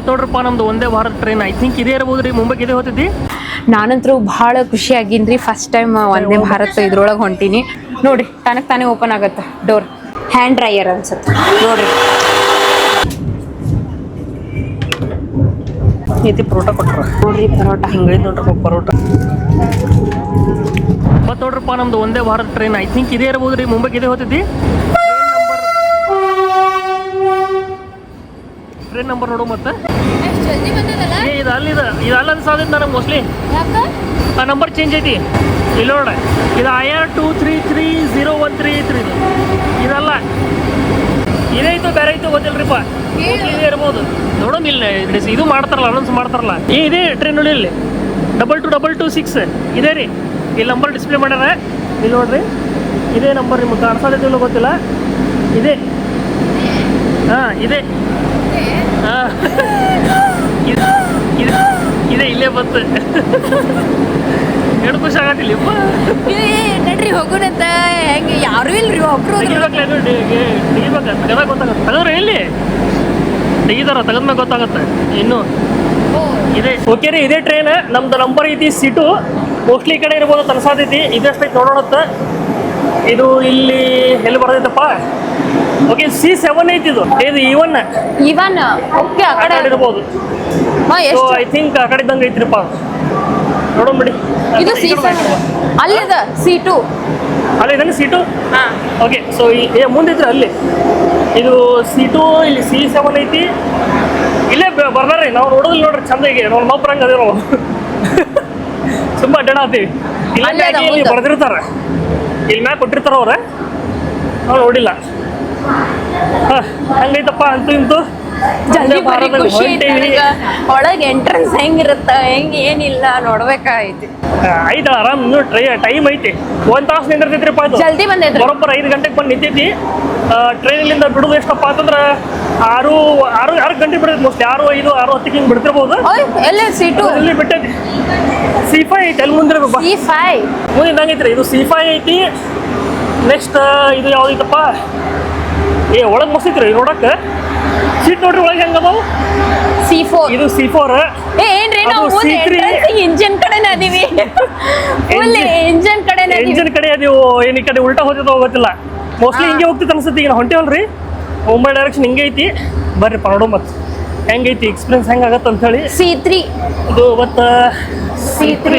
ಮತ್ತು ನೋಡ್ರಪ್ಪ ನಮ್ದು ಒಂದೇ ಭಾರತ್ ಟ್ರೈನ್ ಐ ಥಿಂಕ್ ಇದೇ ಇರ್ಬೋದು ರೀ. ಮುಂಬೈಗೆ ಇದೇ ಹೋಗ್ತಿದ್ದಿ? ನಾನಂತರೂ ಭಾಳ ಖುಷಿ ಆಗೀನಿ ಫಸ್ಟ್ ಟೈಮ್ ಒಂದೇ ಭಾರತ ಇದ್ರೊಳಗೆ ಹೊಂಟೀನಿ. ನೋಡ್ರಿ ತನಕ್ ತಾನೇ ಓಪನ್ ಆಗತ್ತೆ ಡೋರ್ ಹ್ಯಾಂಡ್ ಡ್ರೈಯರ್ ಅನ್ಸುತ್ತೆ. ನೋಡ್ರಿ. ಐತಿ ಪರೋಟ ಕೊಟ್ರ. ನೋಡ್ರಿ ಪರೋಟ. ಹಿಂಗೈತೆ ನೋಡ್ರಿ ಪರೋಟ. ಮತ್ತು ನೋಡ್ರಪ್ಪ ನಮ್ದು ಒಂದೇ ಭಾರತ ಟ್ರೈನ್ ಐ ಥಿಂಕ್ ಇದೇ ಇರ್ಬೋದು ರೀ. ಮುಂಬೈಗೆ ಇದೇ ಹೋಗ್ತಿದ್ದಿ? ಟ್ರೈನ್ ನಂಬರ್ ನೋಡು ಮತ್ತೆ. ಇದು ಅಲ್ಲಿದು ಇದು ಅಲ್ಲ ಅನ್ಸಾದೈತೆ ನನಗೆ ಮೋಸ್ಟ್ಲಿ ಆ ನಂಬರ್ ಚೇಂಜ್ ಐತಿ. ಇಲ್ಲಿ ನೋಡ ಇದು I R two three three zero one three three ಇದಲ್ಲ. ಇದೇ ಐತು ಬೇರೆ ಐತು ಗೊತ್ತಿಲ್ರಿಪ್ಪ. ಇದೇ ಇರ್ಬೋದು. ನೋಡೋಣ ಇಲ್ಲ ಇದು- ಇದು ಮಾಡ್ತಾರಲ್ಲ ಅನೌನ್ಸ್ ಮಾಡ್ತಾರಲ್ಲ. ಏ ಇದೇ ಟ್ರೈನ್ ನೋಡಿ ಇಲ್ಲಿ. Double two double two six ಇದೇ ರೀ. ಈ ನಂಬರ್ ಡಿಸ್ಪ್ಲೇ ಮಾಡ್ಯಾರ. ಇಲ್ಲಿ ನೋಡ್ರಿ. ಇದೇ ನಂಬರ್ ನಿಮ್ಗೆ ಕಾಣಿಸೋದಿಲ್ಲ ಗೊತ್ತಿಲ್ಲ. ಇದೆ. ಹಾಂ ಇದೆ. ಹಾಂ. ಇದು ಇದೆ ಇಲ್ಲೇ ಬಂತು. ಏನು ಖುಷಿ ಆಗತ್ತಿಲ್ಲ ನಡ್ರಿ ಹೋಗೋಣಂತ ಹೆಂಗೆ ಯಾರು ಇಲ್ರಿ ಒಬ್ರು ತೆಗಿಬೇಕಲ್ಲ ಇದು ಡಿ- ಗೆ- ತೆಗಿಬೇಕ ತೆಗದಾಗ ಗೊತ್ತಾಗುತ್ತೆ. ತೆಗೆದ್ರೆ ಎಲ್ಲಿ? ತೆಗಿತಾರ ತೆಗದ್ಮೇಲೆ ಗೊತ್ತಾಗುತ್ತೆ. ಇನ್ನು ಇದೆ. ಓಕೆ ರೀ ಇದೇ ಟ್ರೈನ್ ನಮ್ದು ನಂಬರ್ ಐತಿ ಸೀಟು. ಮೋಸ್ಟ್ಲಿ ಈ ಕಡೆ ಇರ್ಬೋದು ಅನ್ಸಾತೈತಿ ಇದೆಷ್ಟೈತಿ ನೋಡೋಣತ್ತ ಇದು ಇಲ್ಲಿ ಎಲ್ಲಿ ಬರ್ತೈತಪ್ಪ? ಓಕೆ ಸಿ ಸೆವೆನ್ ಐತಿ ಇದು. ಇದು ಇವನ್ ಇವನ್ ಓಕೆ ಆ ಕಡೆ. ಇರ್ಬೋದು. ಸೊ ಐ ಥಿಂಕ್ ಆ ಕಡೆ ಇದ್ದಂಗೆ ಐತ್ರಿಪ್ಪ ನೋಡೋಣ ಬಿಡಿ. ಇದು ಸಿ ಅಲ್ಲಿದ ಸಿ ಟು ಅಲ್ಲಿ ಇದನ್ನ ಸೀಟು ಹಾ. ಓಕೆ ಸೊ ಈ ಮುಂದಿದ್ರೆ ಅಲ್ಲಿ. ಇದು ಸೀಟು ಇಲ್ಲಿ ಸಿ ಸೆವೆನ್ ಐತಿ. ಇಲ್ಲೇ ಬ- ನಾವು ನೋಡೋದಿಲ್ಲ ನೋಡ್ರಿ ಚಂದ ಈಗ ನಮ್ಮ ಮಬ್ಬರಂಗೆ ಅದೇ ನಾವು ತುಂಬ ಅಡ್ಡಾಡತ್ತೀವಿ ಇಲ್ಲ. ಬರ್ದಿರ್ತಾರ. ಇಲ್ಲಿ ಮ್ಯಾಗ ಕೊಟ್ಟಿರ್ತಾರ ಅವ್ರೆ. ನಾವು ನೋಡಿಲ್ಲ. ಹಂಗೈತಪ್ಪ ಅಂತೂ ಇಂತು. ಜಲ್ದಿ ಬರೀ ಖುಷಿ ಒಳಗೆ ಎಂಟ್ರೆನ್ಸ್ ಹೆಂಗಿರುತ್ತ ಹೆಂಗ ಏನಿಲ್ಲ ನೋಡ್ಬೇಕಾಯ್ತು ಐತ ಆರಾಮ್ ಇನ್ನೂ ಟ್ರೈ ಟೈಮ್ ಐತಿ. ಒಂದು ತಾಸು ನಿಂದಿರ್ತೈತ್ರಿಪ್ಪ ಜಲ್ದಿ ಬಂದೈತಿ ಬರೋಬ್ಬರ ಐದು ಗಂಟೆಗೆ ಬಂದು ನಿಂತೈತಿ. ಟ್ರೈನಿಂದ ಬಿಡುದು ಎಷ್ಟಪ್ಪ ಅಂತಂದ್ರೆ ಆರು ಆರು ಆರು ಗಂಟೆ ಬಿಡ್ತೈತಿ ಮೋಸ್ಟ್ಲಿ ಆರು ಐದು ಆರು ಹತ್ತಿಗೆ ಹಿಂಗೆ ಬಿಡ್ತಿರ್ಬೋದು. ಎಲ್ಲ? ಸೀಟು ಇಲ್ಲಿ ಬಿಟ್ಟೈತಿ? ಸಿ ಫೈ ಐತಿ ಅಲ್ಲಿ ಮುಂದಿರ ಸಿ ಫೈ ಮುಂದೆ ಇದು ಸಿ ಫೈ ಐತಿ. ನೆಕ್ಸ್ಟ್ ಇದು ಯಾವ್ದೈತಪ್ಪ ಏ ಒಳಗೆ ಮಸ್ತ್ ಐತ್ರಿ ನೋಡಕ್ಕೆ ಸೀಟ್ ನೋಡ್ರಿ ಒಳಗೆ ಹೆಂಗದಾವು ಸಿ ಫೋರ್ ಇದು ಸಿ ಫೋರ್ ಏ ಏನ್ರಿ ನಾವು ಅದು ಮುಂದೆ C3. ಇಂಜನ್ ಕಡೆನ ಅದೀವಿ. ಫುಲ್ ಇಂಜನ್ ಕಡೆನ ಅದೀವಿ. ಎಂಜಿನ್ ಕಡೆ ನೀವು ಏನು ಈ ಕಡೆ ಉಲ್ಟಾ ಹೋಗ್ತದ ಗೊತ್ತಿಲ್ಲ. ಮೋಸ್ಟ್ಲಿ ಹಿಂಗೆ ಹೋಗ್ತಿತ್ತು ಅನ್ಸುತ್ತೆ ಈಗ ಹೊಂಟೇವಲ್ರಿ? ಮುಂಬೈ ಡೈರೆಕ್ಷನ್ ಹಿಂಗೆ ಐತಿ. ಬರ್ರಿ ಪರೋಡು ಮತ್ತೆ ಹೆಂಗೈತಿ ಎಕ್ಸ್ಪೀರಿಯನ್ಸ್ ಹೆಂಗೆ ಆಗತ್ತೆ ಅಂತ ಹೇಳಿ ಸಿ ತ್ರೀ ಇದು ಮತ್ತು ಸಿ ತ್ರೀ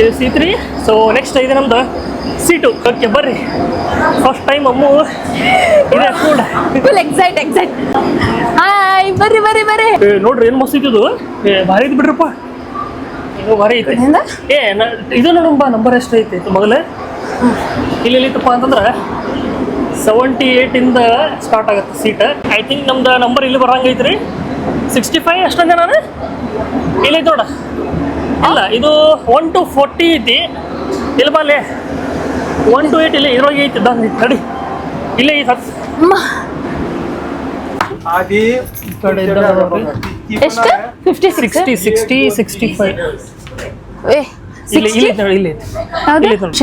ಇದು ಸಿ ತ್ರೀ ಸೊ ನೆಕ್ಸ್ಟ್ ಇದೆ ನಮ್ದು ಸೀಟು ಓಕೆ ಬರ್ರಿ. ಫಸ್ಟ್ ಟೈಮ್ ಅಮ್ಮು. ಇದೆ ಕೂಡ ಫುಲ್ ಎಕ್ಸೈಟ್ ಎಕ್ಸೈಟ್ ಹಾಯ್ ಬರ್ರಿ ಬರ್ರಿ ಬರ್ರಿ. ನೋಡ್ರಿ ಏನು ಮಸ್ತ್ ಇದು? ಭಾರಿ ಐತಿ ಬಿಡ್ರಪ್ಪ. ಇದು ಭಾರಿ ಐತಿ? ಏ ಇದು ನೋಡಂಬ ನಂಬರ್ ಎಷ್ಟು ಐತಿ ಮೊದಲೇ ಇಲ್ಲಿ ಎಲ್ಲಿತ್ತಪ್ಪ ಅಂತಂದ್ರೆ ಸೆವೆಂಟಿ ಏಯ್ಟಿಂದ ಸ್ಟಾರ್ಟ್ ಆಗುತ್ತೆ ಸೀಟ್ ಐ ಥಿಂಕ್ ನಮ್ದು ನಂಬರ್ ಇಲ್ಲಿ ಬರೋಂಗೈತ್ರಿ. ಸಿಕ್ಸ್ಟಿ ಫೈವ್ ಅಷ್ಟೊಂದು ನಾನು? ಇಲ್ಲಿ ಐತಿ ನೋಡ. ಅಲ್ಲ ಇದು ಒನ್ ಟು ಫೋರ್ಟಿ ಐತಿ. ಇಲ್ಲಿ ಬಾಲೆ ಒನ್ ಟು ಏಯ್ಟ್ ಇಲ್ಲಿ ಇದ್ರೊಳಗೆ ಐತಿ. ನಡಿ ಇಲ್ಲೇ ಐತಿ ಸತ್. ಎಷ್ಟು fifty sixty sixty sixty five ಏ ಇಲ್ಲಿ ಇಲ್ಲಿ ನೋಡಿ ಇಲ್ಲಿ ನೋಡಿ.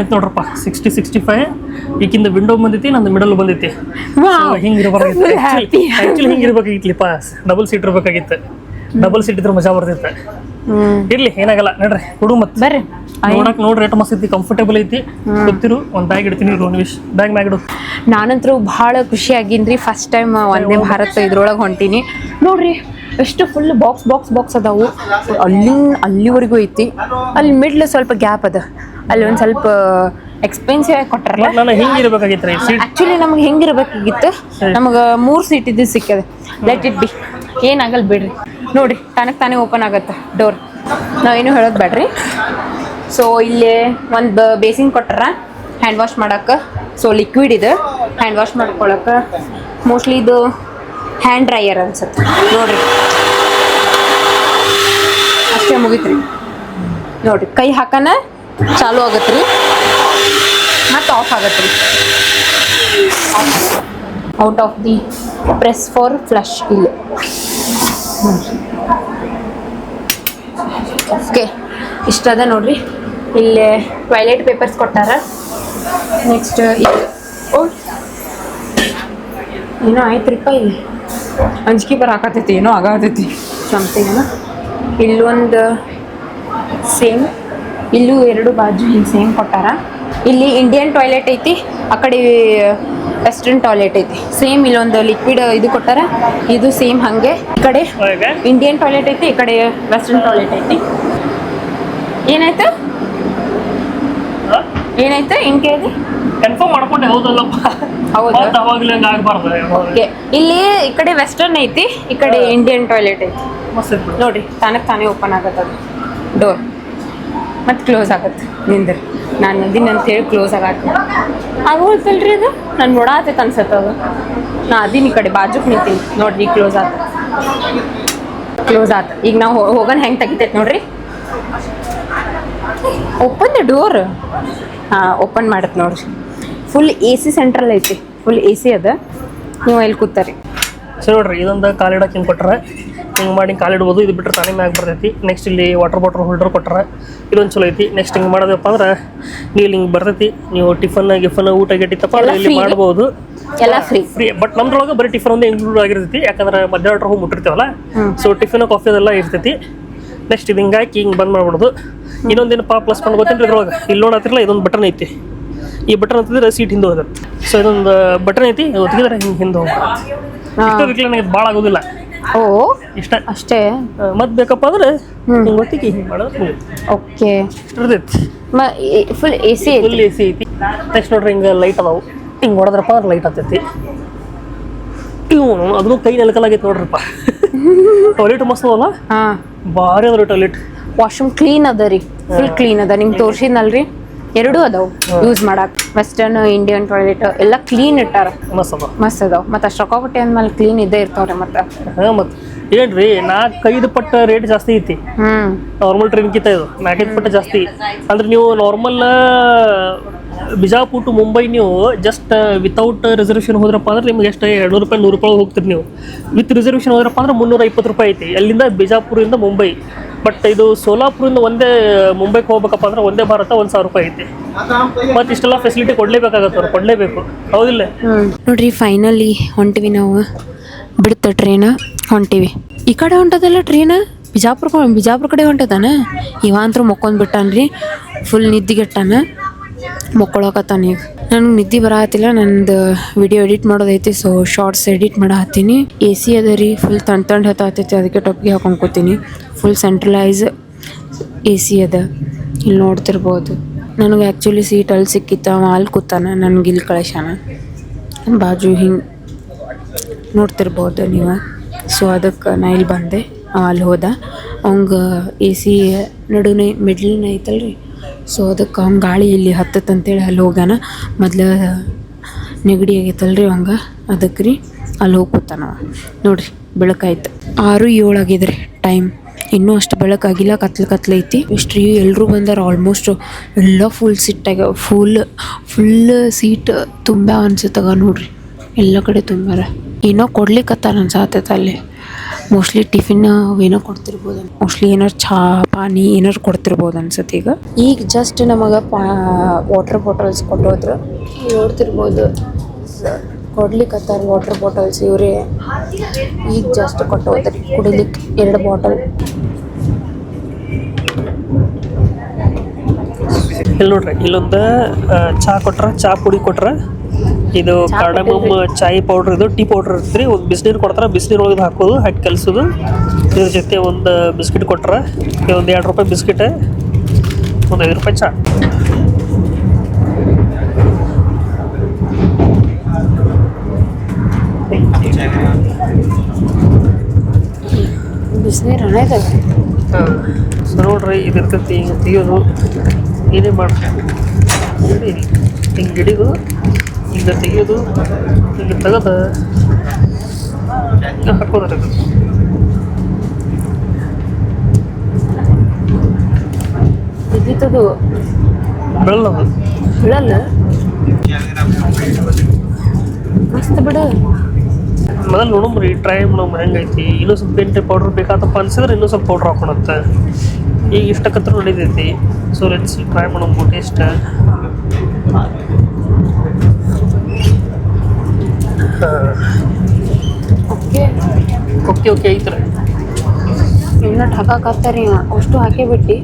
ಐತಿ ನೋಡ್ರಪ್ಪ ಸಿಕ್ಸ್ಟಿ ಸಿಕ್ಸ್ಟಿ ಫೈವ್ ಈಗಿಂದ ವಿಂಡೋ ಬಂದೈತಿ ನಂದು ಮಿಡಲ್ ಬಂದೈತಿ. ಆಕ್ಚುಲಿ ಹಿಂಗಿರ್ಬೇಕಾಗಿತ್ಲಿಪ್ಪ ಡಬಲ್ ಸೀಟ್ ಇರ್ಬೇಕಾಗಿತ್ತು. ಡಬಲ್ ಸೀಟ್ ಇದ್ರೆ ಮಜಾ ಬರ್ತಿತ್ತು ಇರ್ಲಿ ಏನಾಗಲ್ಲ. ನೋಡ್ರಿ ಕೊಡು ಮತ್ತೆ ಬರ್ರಿ. ನೋಡಕ್ ನೋಡ್ರಿ ರೇಟ್ ಮಸ್ತ್ ಐತಿ ಕಂಫರ್ಟೇಬಲ್ ಐತಿ. ಗೊತ್ತಿರು ಒಂದು ಬ್ಯಾಗ್ ಇಡ್ತೀನಿ ರೋನ್ವಿಶ್ ವಿಶ್ ಬ್ಯಾಗ್ ಮ್ಯಾಗ್ ಇಡು. ನಾನಂತರೂ ಭಾಳ ಖುಷಿ ಆಗಿನ್ರಿ. ಫಸ್ಟ್ ಟೈಮ್ ಒಂದೇ ಭಾರತ ಇದ್ರೊಳಗೆ ಹೊಂಟೀನಿ. ನೋಡ್ರಿ ಎಷ್ಟು ಫುಲ್ ಬಾಕ್ಸ್ ಬಾಕ್ಸ್ ಬಾಕ್ಸ್ ಅದಾವು. ಅಲ್ಲಿ ಅಲ್ಲಿವರೆಗೂ ಐತಿ. ಅಲ್ಲಿ ಮಿಡ್ಲ್ ಸ್ವಲ್ಪ ಗ್ಯಾಪ್ ಅದ. ಅಲ್ಲಿ ಒಂದು ಸ್ವಲ್ಪ ಎಕ್ಸ್ಪೆನ್ಸಿವ್ ಆಗಿ ಕೊಟ್ಟಾರಲ್ಲ. ಆ್ಯಕ್ಚುಲಿ ನಮ್ಗೆ ಹೆಂಗಿರ್ಬೇಕಾಗಿತ್ತು ನಮಗೆ ಮೂರು ಸೀಟ್ ಇದ್ದು ಸಿಕ್ಕದೆ. ಲೆಟ್ ಇಟ್ ಬಿ ಏನಾಗಲ್ಲ ಬಿಡ್ರಿ. ನೋಡಿ ತನಕ್ ತಾನೇ ಓಪನ್ ಆಗತ್ತೆ ಡೋರ್ ನಾವೇನು ಹೇಳೋದು ಬೇಡ್ರಿ ಸೊ ಇಲ್ಲಿ ಒಂದು ಬೇಸಿನ್ ಕೊಟ್ಟಾರ. ಹ್ಯಾಂಡ್ ವಾಶ್ ಮಾಡಕ್ಕೆ ಸೊ ಲಿಕ್ವಿಡ್ ಇದೆ. ಹ್ಯಾಂಡ್ ವಾಶ್ ಮಾಡ್ಕೊಳಕ್ಕೆ ಮೋಸ್ಟ್ಲಿ ಇದು ಹ್ಯಾಂಡ್ ಡ್ರೈಯರ್ ಅನ್ಸುತ್ತೆ. ನೋಡ್ರಿ. ಅಷ್ಟೇ ಮುಗಿತ್ರಿ. ನೋಡ್ರಿ, ಕೈ ಹಾಕನ ಚಾಲು ಆಗತ್ರಿ. ಮತ್ತು ಆಫ್ ಆಗತ್ರಿ. Out of the press for flush ಇಲ್ಲಿ. ಓಕೆ ಇಷ್ಟದ ನೋಡ್ರಿ. ಇಲ್ಲಿ ಟಾಯ್ಲೆಟ್ ಪೇಪರ್ಸ್ ಕೊಟ್ಟಾರ. ನೆಕ್ಸ್ಟ್ ಓ, ಏನೋ ಆಯ್ತ್ರಿಪ್ಪ ಇಲ್ಲಿ. ಅಂಜಿಕೆ ಬರಾಕತ್ತೈತಿ ಏನೋ ಆಗತೈತಿ ಸಮಥಿಂಗ್ ಇಲ್ಲೊಂದು ಸೇಮ್ ಇಲ್ಲೂ ಎರಡು ಬಾಜು ಹಿಂಗೆ ಸೇಮ್ ಕೊಟ್ಟಾರ. ಇಲ್ಲಿ ಇಂಡಿಯನ್ ಟಾಯ್ಲೆಟ್ ಐತಿ ಆ ಕಡೆ ವೆಸ್ಟರ್ನ್ ಟಾಯ್ಲೆಟ್ ಐತಿ. ಸೇಮ್ ಇಲ್ಲೊಂದು ಲಿಕ್ವಿಡ್ ಇದು ಕೊಟ್ಟಾರ ಇದು ಸೇಮ್ ಹಾಗೆ. ಈ ಕಡೆ ಇಂಡಿಯನ್ ಟಾಯ್ಲೆಟ್ ಐತಿ ಈ ಕಡೆ ವೆಸ್ಟರ್ನ್ ಟಾಯ್ಲೆಟ್ ಐತಿ. ಏನಾಯ್ತು? ಏನಾಯ್ತು? ಏನು ಕೇಳಿದೆ? ಕನ್ಫರ್ಮ್ ಮಾಡ್ಕೊಂಡೆ ಹೌದಲ್ಲಪ್ಪ. ಹೌದಾ? ಅವಾಗಲೇ ಆಗ್ಬಾರ್ದು ಓಕೆ ಇಲ್ಲಿ ಈ ಕಡೆ ವೆಸ್ಟರ್ನ್ ಐತಿ ಈ ಕಡೆ ಇಂಡಿಯನ್ ಟಾಯ್ಲೆಟ್ ಐತಿ. ನೋಡಿ ಐತ್ ನೋಡ್ರಿ ತಾನಕ್ಕೆ ತಾನೇ ಓಪನ್ ಆಗತ್ತದು ಡೋರ್ ಮತ್ತೆ ಕ್ಲೋಸ್ ಆಗತ್ತೆ ನಿಂದ್ರಿ. ನಾನು ನಂದಿನ ಅಂತ ಹೇಳಿ ಕ್ಲೋಸ್ ಆಗತ್ತೆ ಆಗೋಲ್ತಲ್ರಿ ಅದು? ನಾನು ನೋಡಾತೈತೆ ಅನ್ಸತ್ತೆ ಅದು. ನಾ ಅದಿನ ಈ ಕಡೆ ಬಾಜುಕ್ ನಿಂತೀನಿ. ನೋಡ್ರಿ ಈಗ ಕ್ಲೋಸ್ ಆತ. ಕ್ಲೋಸ್ ಆತ. ಈಗ ನಾವು ಹೋಗೋಣ ಹೆಂಗೆ ತೆಗಿತೈತೆ ನೋಡ್ರಿ. ಓಪನ್ ದ ಡೋರ್ ಹಾಂ ಓಪನ್ ಮಾಡತ್ ನೋಡ್ರಿ. ಫುಲ್ ಎ ಸಿ ಸೆಂಟ್ರಲ್ ಐತಿ. ಫುಲ್ ಎ ಸಿ ಅದ. ನೀವು ಇಲ್ಲಿ ಕೂತಾರಿ. ಸರಿ ನೋಡ್ರಿ ಇದೊಂದು ಕಾಲಿಡಕ್ಕೆ ಹಿಂಗೆ ಕೊಟ್ಟರೆ ಹಿಂಗೆ ಮಾಡಿ ಕಾಲಿಡ್ಬೋದು ಇದು ಬಿಟ್ಟರೆ ತಾನೇ ಮ್ಯಾಗ ಬರ್ತೈತಿ. ನೆಕ್ಸ್ಟ್ ಇಲ್ಲಿ ವಾಟರ್ ಬಾಟಲ್ ಹೋಲ್ಡರ್ ಕೊಟ್ಟರೆ ಇದೊಂದು ಚಲೋ ಐತಿ. ನೆಕ್ಸ್ಟ್ ಹಿಂಗೆ ಮಾಡೋದಪ್ಪ ಅಂದ್ರೆ ನೀವು ಹಿಂಗೆ ಬರ್ತೈತಿ. ನೀವು ಟಿಫನ್ ಗಿಫನ್ ಊಟ ಗಿಟ್ಟಿತ್ತಪ್ಪ ತಪ್ಪಾ ಇಲ್ಲಿ? ಮಾಡ್ಬೋದು. ಎಲ್ಲ ಫ್ರೀ ಫ್ರೀ ಬಟ್ ನಮ್ದ್ರೊಳಗೆ ಬರೀ ಟಿಫನ್ ಒಂದೇ ಇನ್ಕ್ಲೂಡ್ ಆಗಿರ್ತೈತಿ. ಯಾಕಂದ್ರೆ ಮಧ್ಯಾಹ್ನ ಹೋಗಿ ಮುಟ್ಟಿರ್ತೀವಲ್ಲ ಸೊ ಟಿಫನ್ ಕಾಫಿ ಅದೆಲ್ಲ ಇರ್ತೈತಿ. ನೆಕ್ಸ್ಟ್ ಇದು ಹಿಂಗೆ ಹಾಕಿ ಹಿಂಗೆ ಬಂದ್ ಮಾಡ್ಬಿಡೋದು. ಇನ್ನೊಂದೇನಪ್ಪ ಪ್ಲಸ್ ಪಾಯಿಂಟ್ ಗೊತ್ತೇನ್ರಿ ಇದ್ರೊಳಗೆ? ಇಲ್ಲಿ ನೋಡತ್ತಿರಲ್ಲ ಇದೊಂದು ಬಟನ್ ಐತಿ. ಈ ಬಟನ್ ಅಂತಂದ್ರೆ ಸೀಟ್ ಹಿಂದೆ ಹೋಗುತ್ತೆ. ಸೊ ಇದೊಂದು ಬಟನ್ ಐತಿ ಒತ್ತಿದ್ರೆ ಹಿಂಗೆ ಹಿಂದೆ ಹೋಗುತ್ತೆ. ನನಗೆ ಭಾಳ ಆಗೋದಿಲ್ಲ. ಓ ಇಷ್ಟ. ಅಷ್ಟೇ? ಮತ್ತೆ ಬೇಕಪ್ಪ ಅಂದ್ರೆ. ಹಿಂಗೆ ಒತ್ತಿಗೆ ಹಿಂಗೆ ಮಾಡೋದು ಓಕೆ. ಇರ್ತೈತಿ full A C full A C ಐತಿ. ನೆಕ್ಸ್ಟ್ ನೋಡ್ರಿ ಹಿಂಗೆ ಲೈಟ್ ಅದಾವು. ಹಿಂಗೆ ಹೊಡೆದ್ರಪ್ಪ ಅಂದ್ರೆ ಲೈಟ್ ಹತ್ತೈತಿ ಇವನು ಅದನ್ನು ಕೈ ನೆಲಕಲಾಗೈತೆ ನೋಡ್ರಪ್ಪ. ಟಾಯ್ಲೆಟ್ ಮಸ್ತ್ ಅದಲ್ಲ ಹಾ. ಭಾರಿ ಅದ ಟಾಯ್ಲೆಟ್ ವಾಶ್ರೂಮ್ ಕ್ಲೀನ್ ಅದ ರೀ. ಫುಲ್ ಕ್ಲೀನ್ ಅದ. ನಿಮ್ಗೆ ತೋರ್ಸಿದ್ನಲ್ರಿ? ಎರಡೂ ಅದಾವ. ಯೂಸ್ ಮಾಡಕ್. ವೆಸ್ಟರ್ನ್ ಇಂಡಿಯನ್ ಟಾಯ್ಲೆಟ್ ಎಲ್ಲ ಕ್ಲೀನ್ ಇಟ್ಟಾರ. ಮಸ್ತ್ ಅದ ಮಸ್ತ್ ಅದಾವ. ಮತ್ತೆ ಅಷ್ಟು ರೊಕ್ಕ ಅಂದ್ಮೇಲೆ ಕ್ಲೀನ್ ಇದ್ದೇ ಇರ್ತಾವ್ರಿ ಮತ್ತೆ. ಹಾಂ ಮತ್ತು. ಏನ್ರಿ ನಾಲ್ಕೈದು ಪಟ್ಟು ರೇಟ್ ಜಾಸ್ತಿ ಐತಿ. ನಾರ್ಮಲ್ ಟ್ರೈನ್ ಟ್ರೈನ್ಗಿಂತ ಇದು. ನಾಲ್ಕೈದು ಪಟ್ಟ ಜಾಸ್ತಿ. ಅಂದ್ರೆ ನೀವು ನಾರ್ಮಲ್ ಬಿಜಾಪುರ್ ಟು ಮುಂಬೈ ನೀವು ಜಸ್ಟ್ ವಿತೌಟ್ ರಿಸರ್ವೇಷನ್ ಹೋದ್ರಪ್ಪ ಅಂದ್ರೆ ನಿಮ್ಗೆ ಎಷ್ಟು ಎರಡುನೂರು ರೂಪಾಯಿ ನೂರು ರೂಪಾಯಿ ಹೋಗ್ತೀರಿ ನೀವು. ವಿತ್ ರಿಸರ್ವೇಷನ್ ಹೋದ್ರಪ್ಪ ಅಂದ್ರೆ ಮುನ್ನೂರ ಇಪ್ಪತ್ತು ರೂಪಾಯಿ ಐತಿ. ಅಲ್ಲಿಂದ ಬಿಜಾಪುರಿಂದ ಮುಂಬೈ. ಬಟ್ ಇದು ಸೋಲಾಪುರಿಂದ ಒಂದೇ ಮುಂಬೈಗೆ ಹೋಗ್ಬೇಕಪ್ಪ ಅಂದ್ರೆ ಒಂದೇ ಭಾರತ, ಒಂದು ಸಾವಿರ ರೂಪಾಯಿ ಐತಿ. ಮತ್ತೆ ಇಷ್ಟೆಲ್ಲ ಫೆಸಿಲಿಟಿ ಕೊಡಲೇಬೇಕಾಗತ್ತೆ ಅವ್ರು, ಕೊಡಲೇಬೇಕು. ಹೌದಿಲ್ಲ? ನೋಡ್ರಿ ಫೈನಲಿ ಹೊಂಟಿವಿ ನಾವು. ಬಿಡ್ತ ಟ್ರೈನ್ ಹೊಂಟಿವಿ. ಈ ಕಡೆ ಹೊಂಟದಲ್ಲ ಟ್ರೈನ್ ಬಿಜಾಪುರ ಬಿಜಾಪುರ ಕಡೆ ಹೊಂಟದಾನ? ಇವ ಅಂತೂ ಮಕ್ಕೊಂಡ್ ಬಿಟ್ಟಾನ್ರಿ. ಫುಲ್ ನಿದ್ದಿಗೆಟ್ಟಾನ ಮಕ್ಕೊಳಕತ್ತಾನ ಈಗ. ನನಗೆ ನಿದ್ದೆ ಬರಾತಿಲ್ಲ ನಂದು ವಿಡಿಯೋ ಎಡಿಟ್ ಮಾಡೋದೈತಿ ಸೊ ಶಾರ್ಟ್ಸ್ ಎಡಿಟ್ ಮಾಡತ್ತೀನಿ ಎ ಸಿ ಅದ ರೀ ಫುಲ್ ತಣ್ಣ ತಣ್ಣ ಹತ್ತೈತಿ ಅದಕ್ಕೆ ಟೊಪ್ಗೆ ಹಾಕೊಂಡು ಕೂತೀನಿ. ಫುಲ್ ಸೆಂಟ್ರಲೈಸ್ ಎ ಸಿ ಅದ. ಇಲ್ಲಿ ನೋಡ್ತಿರ್ಬೋದು. ನನಗೆ ಆ್ಯಕ್ಚುಲಿ ಸೀಟ್ ಅಲ್ಲಿ ಸಿಕ್ಕಿತ್ತು. ಅವ ಅಲ್ಲಿ ಕೂತಾನ. ನನಗೆ ಇಲ್ಲಿ ಕಳಿಸ್ಯಾನ. ಬಾಜು ಹಿಂಗೆ ನೋಡ್ತಿರ್ಬೋದು ನೀವು. ಸೊ ಅದಕ್ಕೆ ನಾ ಇಲ್ಲಿ ಬಂದೆ. ಅಲ್ಲಿ ಹೋದ. ಅವಂಗೆ ಎ ಸಿ ನಡುನೆ ಮಿಡ್ಲಿನ ಐತಲ್ರಿ. ಸೊ ಅದಕ್ಕೆ ಅವ್ನ ಗಾಳಿ ಇಲ್ಲಿ ಹತ್ತತ್ ಅಂತೇಳಿ ಅಲ್ಲಿ ಹೋಗ್ಯಾನ. ಮೊದ್ಲು ನೆಗಡಿ ಆಗೈತಲ್ರಿ ಅವಂಗ. ಅದಕ್ಕೆ ರೀ ಅಲ್ಲಿ ಹೋಗಿ ಕೂತಾನ ನೋಡಿರಿ, ಬೆಳಕಾಯ್ತು. ಆರು ಏಳು ಆಗಿದ್ರಿ ಟೈಮ್ ಇನ್ನೂ ಅಷ್ಟು ಬೆಳಕಾಗಿಲ್ಲ, ಕತ್ಲು ಕತ್ಲು ಐತಿ. ಇಷ್ಟ್ರಿ ಎಲ್ಲರೂ ಬಂದಾರ ಆಲ್ಮೋಸ್ಟ್ ಎಲ್ಲ ಫುಲ್ ಸಿಟ್ಟಾಗ ಫುಲ್ ಫುಲ್ ಸೀಟ್ ತುಂಬ ಅನ್ಸುತ್ತಾಗ ನೋಡ್ರಿ. ಎಲ್ಲ ಕಡೆ ತುಂಬಾರ. ಏನೋ ಕೊಡ್ಲಿಕ್ಕತ್ತಾರ ಅನ್ಸತ್ತೈತೆ ಅಲ್ಲಿ. ಮೋಸ್ಟ್ಲಿ ಟಿಫಿನ್ ಏನೋ ಕೊಡ್ತಿರ್ಬೋದು. ಮೋಸ್ಟ್ಲಿ ಏನಾರು ಚಹಾ ಪಾನಿ ಏನಾರು ಕೊಡ್ತಿರ್ಬೋದು ಅನ್ಸತ್ತೆ ಈಗ. ಈಗ ಜಸ್ಟ್ ನಮಗೆ ಪಾ ವಾಟರ್ ಬಾಟಲ್ಸ್ ಕೊಟ್ಟೋದ್ರು. ನೋಡ್ತಿರ್ಬೋದು. ಕೊಡ್ಲಿಕ್ಕತ್ತಾರ ವಾಟರ್ ಬಾಟಲ್ಸ್ ಇವ್ರೆ. ಈಗ ಜಸ್ಟ್ ಕೊಟ್ಟೋದ್ರಿ. ಕುಡಿಲಿಕ್ಕೆ ಎರಡು ಬಾಟಲ್ ಇಲ್ಲಿ ನೋಡ್ರಿ ಇಲ್ಲೊಂದು ಚಾ ಚಹಾ ಕೊಟ್ರ ಚಹಾ ಪುಡಿ ಕೊಟ್ರ. ಇದು ಕಾರ್ಡಮಮ್ ಚಾಯ್ ಪೌಡ್ರ್ ಇದು ಟೀ ಪೌಡ್ರ್ ಇರ್ತೀರಿ. ಒಂದು ಬಿಸಿನೀರು ಕೊಡ್ತಾರ ಬಿಸಿನೀರು ಒಳಗೆ ಹಾಕೋದು ಹಾಕಿ ಕಲಿಸೋದು. ಇದ್ರ ಜೊತೆ ಒಂದು ಬಿಸ್ಕಿಟ್ ಕೊಟ್ರ. ಒಂದು ಎರಡು ರೂಪಾಯಿ ಬಿಸ್ಕಿಟ್ ಒಂದು ಐದು ರೂಪಾಯಿ ಚಹಾ ಬಿಸಿನೀರು ಹಣ ಹಾಂ ನೋಡ್ರಿ ಇದು ಇರ್ತೈತಿ ಹಿಂಗೆ ತೆಗಿಯೋದು. ಏನೇ ಮಾಡ್ರಿ ಹಿಂಗೆ ಹಿಡಿದು ಹಿಂಗೆ ತೆಗಿಯೋದು ಹಿಂಗೆ ತೆಗೆದು ಇದು ಇದ್ದಿತ್ತದು ಬೆಳ್ಳದು ಬಿಡಲ್ಲ ಮಸ್ತ್ ಬಿಡು. ಮೊದಲು ನೋಡೋಮ್ರಿ ಟ್ರೈ ಮಾಡೋಮ್ ಹೆಂಗೈತಿ ಇನ್ನೂ ಸ್ವಲ್ಪ ಪೇಂಟ್ ಪೌಡ್ರ್ ಬೇಕಾತಪ್ಪ ಅನ್ಸಿದ್ರೆ ಇನ್ನೂ ಸ್ವಲ್ಪ ಪೌಡ್ರ್ ಹಾಕೊಳತ್ತೆ ಈಗ ಇಷ್ಟಕ್ಕತ್ರ ನಡೀತೈತಿ. ಸೊ ಲೆಟ್ಸ್ ಟ್ರೈ ಮಾಡೋಮ್ ಟೇಸ್ಟ್ ಓಕೆ. ಓಕೆ ಓಕೆ ಐತ್ರಿ ಇನ್ನೂ ಹಾಕಾಕತ್ತಾರಿ ಅಷ್ಟು ಹಾಕಿ ಬಿಟ್ಟು.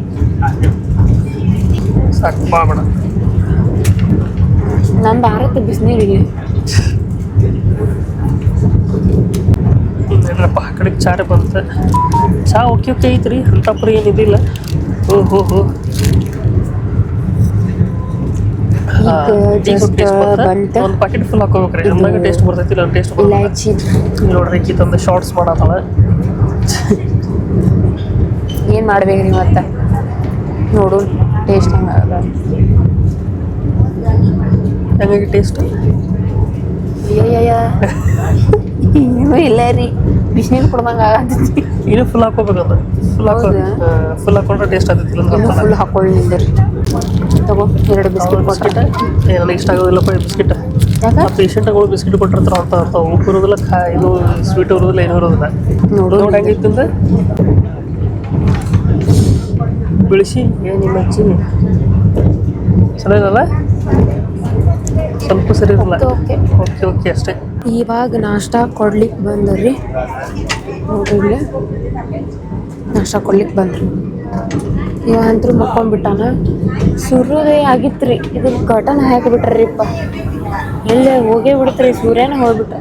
ಸಾಕು ನಂದ ನಂದು ಆರತ್ತು ಬಿಸಿನೀರಿಗೆ. ಏನಪ್ಪ ಆ ಕಡೆಗೆ ಚಾರ ಬಂತು. ಚಾ ಓಕೆ ಓಕೆ ಐತ್ರಿ ಅಂತ ಪರಿ ಏನಿದಿಲ್ಲ ಓ ಹೋ ಹೋ. ಒಂದು ಪ್ಯಾಕೆಟ್ ಫುಲ್ ಹಾಕೋಬೇಕ್ರಿ. ನಮ್ದಾಗ ಟೇಸ್ಟ್ ಬರ್ತೈತಿ ಇಲ್ಲ ಟೇಸ್ಟ್ ಬರ್ತೈತಿ ನೋಡ್ರಿ ಈಕಿ ತಂದು ಶಾರ್ಟ್ಸ್ ಮಾಡತ್ತಾಳ ಏನು ಮಾಡ್ಬೇಕ್ರಿ ಮತ್ತೆ? ನೋಡು ಟೇಸ್ಟ್ ಹಂಗ ಹೆಂಗಾಗಿ ಟೇಸ್ಟ್ ಅಯ್ಯಯ್ಯ ಏನೂ ಇಲ್ಲ ರೀ. ಬಿಸಿನೀರು ಕುಡ್ದಂಗ ಆಗತ್ತೈತಿ. ಇನ್ನು ಫುಲ್ ಹಾಕೋಬೇಕಂತ ಫುಲ್ ಹಾಕೋ ಫುಲ್ ಹಾಕೊಂಡ್ರೆ ಟೇಸ್ಟ್ ಆಗ್ತೈತಿ ಇಲ್ಲ ಫುಲ್ ಹಾಕೊಳ್ಳಿದ್ದೀರಿ ತಗೋ ಎರಡು ಬಿಸ್ಕೆಟ್ ಬಿಸ್ಕಿಟ್. ನನಗೆ ಇಷ್ಟ ಆಗೋದಿಲ್ಲಪ್ಪ ಈ ಬಿಸ್ಕೆಟ್. ಪೇಷಂಟ್ಗಳು ಬಿಸ್ಕಿಟ್ ಕೊಟ್ಟಿರ್ತಾರ ಅಂತ ಅಂತ ಉಪ್ಪು ಇರೋದಿಲ್ಲ ಖಾ ಇದು ಸ್ವೀಟ್ ಇರೋದಿಲ್ಲ ಏನೂ ಇರೋದಿಲ್ಲ. ನೋಡು ನೋಡಿ ಹೆಂಗೈತಂದ ಬಿಳಿಸಿ ಏನು ನಿಮ್ಮ ಅಜ್ಜಿ. ಇರಲ್ಲ ಸ್ವಲ್ಪ ಸರಿ ಇರಲ್ಲ. ಓಕೆ. ಓಕೆ ಓಕೆ ಅಷ್ಟೇ. ಇವಾಗ ನಾಷ್ಟ ಕೊಡ್ಲಿಕ್ಕೆ ಬಂದ್ರಿ. ನೋಡ್ರಿ ನಾಷ್ಟಾ ಕೊಡ್ಲಿಕ್ಕೆ ಬಂದ್ರಿ. ಇವಾಗ ಅಂತೂ ಮಕ್ಕೊಂಡ್ಬಿಟ್ಟಾನ ಸೂರ್ಯೋದಯ ಆಗಿತ್ರಿ. ಇದು ಕಟನ್ ಹಾಕಿಬಿಟ್ರಿಪ್ಪ ಎಲ್ಲ ಹೋಗೇ ಬಿಡ್ತ್ರಿ. ಸೂರ್ಯನ ಹೋಗ್ಬಿಟ್ಟ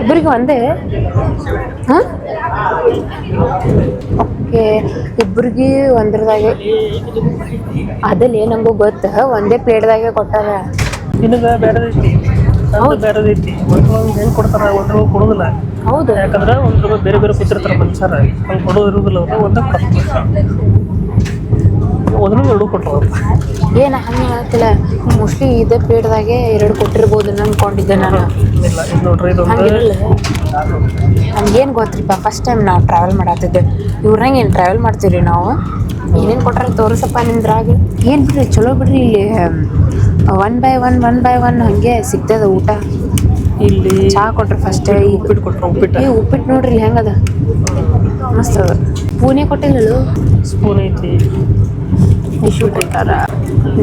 ಇಬ್ಬರಿಗೆ ಒಂದೇ? ಹಾಂ? ಓಕೆ. ಇಬ್ಬರಿಗೆ ಒಂದ್ರದಾಗೆ. ಅದಲ್ಲೇ ನಮಗೂ ಗೊತ್ತ? ಒಂದೇ ಪ್ಲೇಟ್ದಾಗೆ ಕೊಟ್ಟಾರ ನಿನಗೆ ಬೇಡದೈತಿ ಹೌದು. ಬೇಡದೈತಿ. ಒಂದ್ರೊಳಗೆ ಹೆಂಗೆ ಕೊಡ್ತಾರ ಒಂದ್ರೊಳಗೆ ಕೊಡೋದಿಲ್ಲ. ಹೌದು. ಯಾಕಂದ್ರೆ ಒಂದ್ರೊಳಗೆ ಬೇರೆ ಬೇರೆ ಕೂತಿರ್ತಾರೆ ಮನುಷ್ಯರ. ಹಂಗೆ ಕೊಡೋದು ಅವರು ಒಂದು ಒಂದೇ ಕೊಡ್ತಾರೆ ಒಂದ್ರೂ ಎರಡು ಕೊಟ್ಟರು ಏನು ಹಂಗೆ ಹೇಳತ್ತಿಲ್ಲ. ಮೋಸ್ಟ್ಲಿ ಇದೇ ಪ್ಲೇಟ್ದಾಗೆ ಎರಡು ಕೊಟ್ಟಿರ್ಬೋದು ಅನ್ಕೊಂಡಿದ್ದೆ ನಾನು. ಇಲ್ಲ ಇದು ನೋಡ್ರಿ ನಮ್ಗೇನು ಗೊತ್ತ್ರಿಪ್ಪ ಫಸ್ಟ್ ಟೈಮ್ ನಾವು ಟ್ರಾವೆಲ್ ಮಾಡತ್ತಿದ್ದೆ ಇವ್ರಂಗೆ ಏನು ಟ್ರಾವೆಲ್ ಮಾಡ್ತೀವಿ ನಾವು? ಏನೇನು ಕೊಟ್ಟರೆ ತೋರಿಸಪ್ಪ ನಿಮ್ದ್ರಾಗ ಏನು ಬಿಡ್ರಿ ಚಲೋ ಬಿಡ್ರಿ ಇಲ್ಲಿ. One by one one by one ಹಾಗೆ ಸಿಗ್ತದ ಊಟ. ಇಲ್ಲಿ ಚಹಾ ಕೊಟ್ರಿ ಫಸ್ಟ್ ಉಪ್ಪಿಟ್ಟು ಕೊಟ್ರು ಉಪ್ಪಿಟ್ಟು. ಈ ಉಪ್ಪಿಟ್ಟು ನೋಡ್ರಿ ಇಲ್ಲಿ ಹೆಂಗದ? ಮಸ್ತ್ ಅದ. ಪೂನೆ ಕೊಟ್ಟಿಲ್ಲ ಸ್ಪೂನ್ ಐತಿ. ಟಿಶ್ಯೂ ಕೊಟ್ಟಾರ?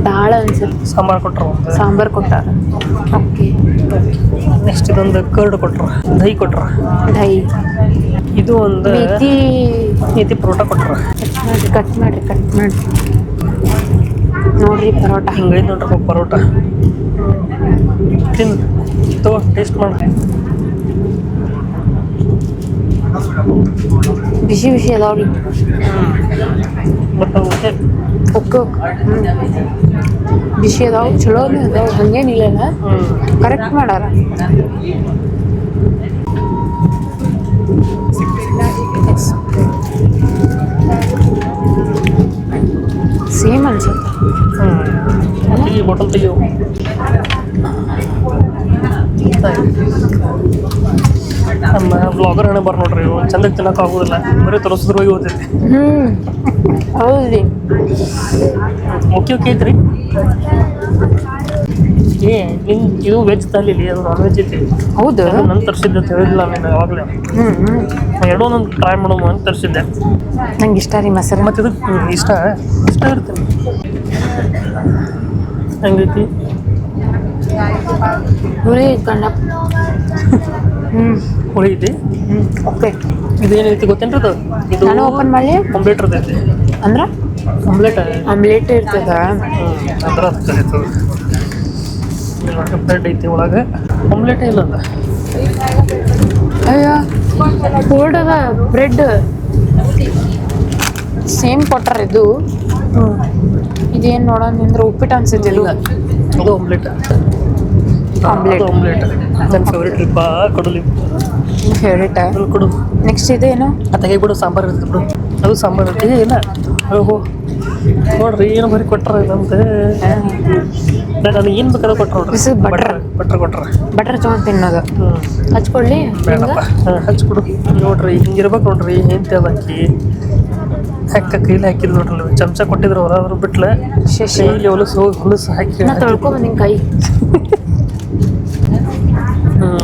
ದಾಳ ಅನ್ಸುತ್ತೆ. ಸಾಂಬಾರು ಕೊಟ್ಟರು ಸಾಂಬಾರು ಕೊಟ್ಟಾರ. ಓಕೆ. ನೆಕ್ಸ್ಟ್ ಇದೊಂದು ಕರ್ಡ್ ಕೊಟ್ಟರು ದಹಿ ಕೊಟ್ರು. ದಹಿ. ಇದು ಒಂದು ಮೇತಿ ನೀತಿ ಪರೋಟ ಕೊಟ್ಟರು ಕಟ್ ಮಾಡ್ರಿ ಕಟ್ ಮಾಡ್ರಿ ಕಟ್ ಮಾಡ್ರಿ. ನೋಡ್ರಿ ಪರೋಟ. ಹಿಂಗೈದು ನೋಡ್ರಿ ಪರೋಟ. ತಿನ್ ತಗೋ ಟೇಸ್ಟ್ ಮಾಡಿ. ಬಿಸಿ ಬಿಸಿ ಅದಾವ್ರಿ. ಮತ್ತು ಓಕೆ ಓಕೆ ಓಕೆ ಹ್ಞೂ ಬಿಸಿ ಅದಾವ ಚಲೋನೇ ಅದಾವ ಹಂಗೇನಿಲ್ಲ ಹ್ಞೂ ಕರೆಕ್ಟ್ ಮಾಡಾರ. ಸೇಮ್ ಅನ್ಸುತ್ತೆ. ಈ ಬಾಟಲ್ ತೆಗಿಯೋ. ನಮ್ಮ ಬ್ಲಾಗರ್ ಹಣೆ ಬರ್ ನೋಡ್ರಿ ಇವು ಚಂದಕ್ಕೆ ತಿನ್ನಕ್ಕೆ ಆಗೋದಿಲ್ಲ. ಬರೀ ತೋರಿಸಿದ್ರು ಹೋಗಿ ಓದೈತಿ ಹೌದು ಹೌದ್ರಿ. ಓಕೆ ಓಕೆ ಐತ್ರಿ ಏ ನಿನ್ ಇದು ವೆಜ್ ತಾಲಿಲಿ ಅದು ನಾನ್ ವೆಜ್ ಐತಿ. ಹೌದು? ಅದು ನನ್ನ ತರಿಸಿದ್ದೆ ತಿಳಿದಿಲ್ಲ ನಾನು ಯಾವಾಗಲೇ. ಹ್ಞೂ ಎರಡೂ ಒಂದು ಟ್ರೈ ಮಾಡೋಣ ಅಂತ ತರಿಸಿದ್ದೆ. ನಂಗೆ ಇಷ್ಟ ರೀ ಮೊಸರು. ಮತ್ತು ಇದು ಇಷ್ಟ. ಇಷ್ಟ ಇರ್ತೀನಿ ಹೆಂಗೈತಿ? ಹುಳಿ ಕಣ್ಣ. ಹ್ಞೂ ಹುಳಿ ಐತಿ? ಹ್ಞೂ ಓಕೆ. ಇದೇನೈತಿ ಗೊತ್ತೇನ್ರಿ ಅದು? ಇದು ನಾನು ಓಪನ್ ಮಾಡಿ ಕಂಪ್ಲೀಟ್ ಇರ್ತೈತಿ. ಅಂದ್ರೆ? ಆಮ್ಲೆಟ್ ಆಮ್ಲೆಟ್ ಇರ್ತದ. ಅಂದ್ರೆ ಕಲಿತದ ಬ್ರೆಡ್ ಐತಿ ಒಳಗೆ. ಆಮ್ಲೆಟ್ ಇಲ್ಲ ಅದ ಅಯ್ಯ ಕೋಲ್ಡ್ ಅದ ಬ್ರೆಡ್ ಸೇಮ್ ಕೊಟ್ಟಾರ ಇದು. ಇದೇನು ನೋಡೋಣ ನಿಂದ್ರ ಉಪ್ಪಿಟ್ಟು ಅನ್ಸುತ್ತೆ ಇದು. ಇಲ್ಲ ಅದು ಆಮ್ಲೆಟ್ Omelette. ಆಮ್ಲೆಟ್ ನನ್ನ ಫೇವ್ರೇಟ್ ಇಪ್ಪ ಕಡಲಿ ಫೇವ್ರೇಟ ಕೊಡು ನೆಕ್ಸ್ಟ್ ಇದೇನು ಆ ತೆಗಿಬಿಡು ಸಾಂಬಾರು ಇರ್ತದೆ ಬಿಡು. ಅದು ಸಾಂಬಾರು ಇರ್ತದೆ ಇಲ್ಲ? ಓಹೋ. ನೋಡ್ರಿ ಏನು ಬರೀ ಕೊಟ್ಟರೆ ನಮ್ದು ನಾನು ಏನು ಬೇಕಾದ್ರೂ ಕೊಟ್ರು ನೋಡ್ರಿ. butter. ಬಟ್ರ್ ಕೊಟ್ರ. ಬಟರ್ ತೊಗೊಂಡು ತಿನ್ನೋದು. ಹಚ್ಕೊಳ್ಳಿ ಬೇಡಪ್ಪ. ಹಾಂ ಹಚ್ಕೊಡು. ನೋಡ್ರಿ ಹಿಂಗಿರ್ಬೇಕು ನೋಡ್ರಿ ಹೆಂಡ್ತಿ ಅದಕ್ಕಿ ಹೆಕ್ಕ ಕೈಲಿ ಹಾಕಿದ್ರು ನೋಡ್ರಿ ಚಮಚ ಕೊಟ್ಟಿದ್ರು ಅವ್ರು ಅದ್ರ ಬಿಟ್ಲೆ ಕೈಲಿ ಹೊಲಸು ಹೋಗಿ ಹೊಲಸು ಹಾಕಿ ನಾ ತೊಳ್ಕೊಂಬಂದಿನ ಕೈ.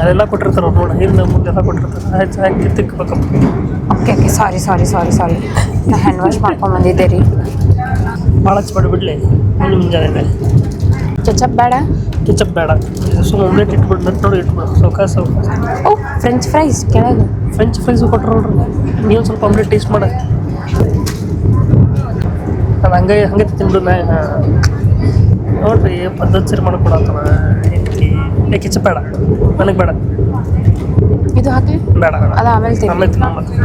ಅದೆಲ್ಲ ಕೊಟ್ಟಿರ್ತಾರೆ ಅವ್ರು ನೋಡಿ ಹಿಂದೆ ಮುಂದೆಲ್ಲ ಕೊಟ್ಟಿರ್ತಾರೆ. ಹಚ್ಚಿ ಹಾಕಿ ತಿಕ್ಕಬೇಕಪ್ಪ ಓಕೆ ಓಕೆ. ಸಾರಿ ಸಾರಿ ಸಾರಿ ಸಾರಿ ನಾ ಹ್ಯಾಂಡ್ ವಾಶ್ ಮಾಡ್ಕೊಂಬಂದಿದ್ದೆ ರೀ. ಭಾಳ ಹಚ್ಚಿ ಬಿಡ್ಲಿ. ಮುಂಜಾನೆ ಕೆಚಪ್ ಬೇಡ ಕೆಚಪ್ ಬೇಡ ಸುಮ್ಮನೆ ಆಮ್ಲೆಟ್ ಇಟ್ಬಿಡು ನಟ್ ನೋಡಿ ಇಟ್ಬಿಡು ಸೌಕಾಸ ಸೌಕಾಸ ಓ ಫ್ರೆಂಚ್ ಫ್ರೈಸ್ ಕೆಳಗೆ ಫ್ರೆಂಚ್ ಫ್ರೈಸು ಕೊಟ್ರು ನೋಡ್ರಿ ನೀವು ಸ್ವಲ್ಪ ಆಮ್ಲೆಟ್ ಟೇಸ್ಟ್ ಮಾಡ ನಾನು ಹಂಗೆ ಹಂಗೆ ತಿಂದು ನಾ ನೋಡ್ರಿ ಪದ್ಧತಿ ಸರಿ ಮಾಡ್ಕೊಡತ್ತವ ಹೆಂಡತಿ ಏ ಕೆಚಪ್ ಬೇಡ ನನಗೆ ಬೇಡ ಇದು ಹಾಕಿ ಬೇಡ ಬೇಡ ಅದು ಆಮೇಲೆ ತಿನ್ನು. ಆಮೇಲೆ ತಿನ್ನೋಣ ಮತ್ತೆ.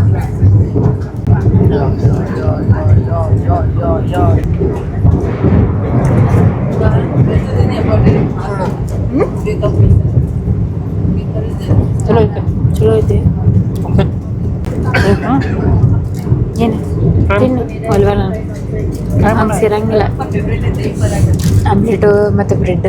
ಚಲೋ ಐತೆ ಚಲೋ ಐತಿ ಓಕೆ ಏನು ತಿನ್ನು ಅಲ್ವಾ ನಾನು ಹಂಗೆ ಸಿರಂಗಿಲ್ಲ ಆಮ್ಲೆಟು ಮತ್ತು ಬ್ರೆಡ್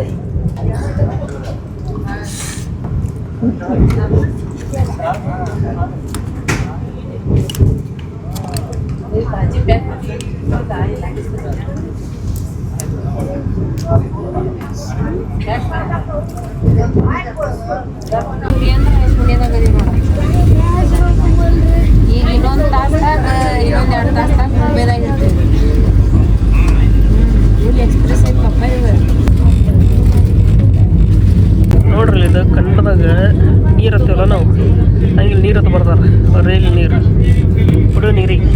ಈಗ ಇನ್ನೊಂದು ಇನ್ನೊಂದು ಎರಡು ಎಕ್ಸ್ಪ್ರೆಸ್ ನೋಡ್ರಿ ಇದು ಕನ್ನಡದಾಗ ನೀರು ಹತ್ತಿವಲ್ಲ ನಾವು? ಹಂಗೆ ನೀರು ಹತ್ತು ಬರ್ತಾರೆ. ರೈಲ್ ನೀರು. ಕುಡಿಯೋ ನೀರಿಗೆ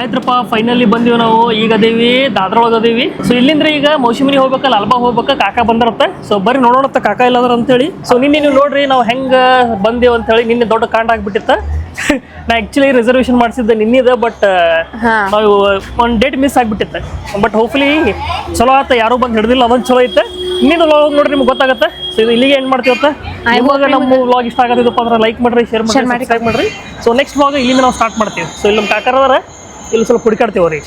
ಆಯ್ತ್ರಪ್ಪ ಫೈನಲಿ ಬಂದೀವಿ ನಾವು. ಈಗ ಅದೇವಿ ದಾದ್ರ ಒಳಗೆ ಅದೇವಿ. ಸೊ ಇಲ್ಲಿಂದ್ರ ಈಗ ಮೌಸಿಮಿನಿ ಹೋಗ್ಬೇಕಲ್ಲ ಅಲ್ಬಾ ಹೋಗ್ಬೇಕ ಕಾಕ ಬಂದಿರತ್ತೆ. ಸೊ ಬರ್ರಿ ನೋಡೋಣತ್ತ ಕಾಕ ಇಲ್ಲದ್ರ ಅಂತೇಳಿ. ಸೊ ನಿನ್ನೆ ನೀವು ನೋಡ್ರಿ ನಾವು ಹೆಂಗ ಅಂತ ಹೇಳಿ ನಿನ್ನೆ ದೊಡ್ಡ ಕಾಂಡ ಆಗ್ಬಿಟ್ಟಿತ್ತ. ನಾ ಆಕ್ಚುಲಿ ರಿಸರ್ವೇಶನ್ ಮಾಡಿಸಿದ್ದೆ ನಿನ್ನಿದ ಬಟ್. ನಾವು ಒಂದು ಡೇಟ್ ಮಿಸ್ ಆಗ್ಬಿಟ್ಟಿತ್ತೆ. ಬಟ್ ಹೋಪ್ಲಿ ಚಲೋ ಆತ ಯಾರು ಬಂದು ಹಿಡ್ದಿಲ್ಲ ಅದೊಂದು ಚಲೋ ಐತೆ. ನೀನು ವ್ಲಾಗ್ ನೋಡ್ರಿ ನಿಮ್ಗೆ ಗೊತ್ತಾಗತ್ತೆ. ಸೊ ಇದು ಇಲ್ಲಿಗೆ ಏನು ಮಾಡ್ತೀವತ್ತ. ಇವಾಗ ನಮ್ಮ ವ್ಲಾಗ್ ಇಷ್ಟ ಆಗೋದಿದ್ದಪ್ಪ ಅಂದ್ರೆ ಲೈಕ್ ಮಾಡ್ರಿ ಶೇರ್ ಮಾಡ್ರಿ ಮಾಡಿ ಮಾಡಿ. ಸಬ್ಸ್ಕ್ರೈಬ್ ಮಾಡ್ರಿ. ಸೊ ನೆಕ್ಸ್ಟ್ ವ್ಲಾಗ್ ಇಲ್ಲಿಂದ ನಾವು ಸ್ಟಾರ್ಟ್ ಮಾಡ್ತೀವಿ. ಸೊ ಇಲ್ಲಿ ನಮ್ಮ ಕಾಕರ ಅದಾರ. ಇಲ್ಲಿ ಸ್ವಲ್ಪ ಹುಡುಕಾಡ್ತೇವ್ರಿ